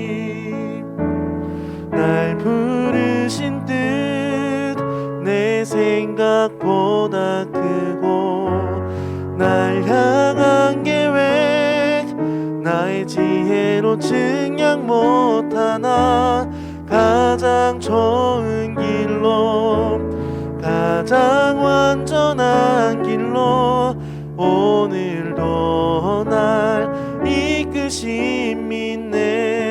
날 부르신 뜻 내 생각보다 크고 날 향한 계획 나의 지혜로 증량 못하나 가장 좋은 길로 가장 완전한 길로 오늘도 날 이끄심 믿네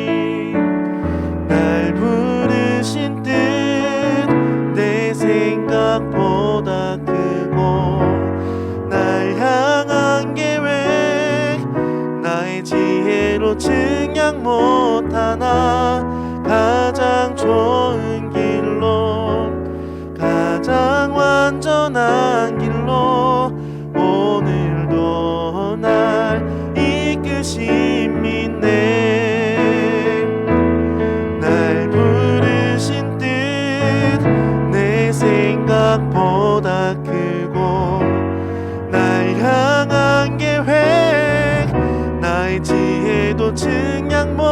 증량 못하나 가장 좋은 길로 가장 완전한 증량 못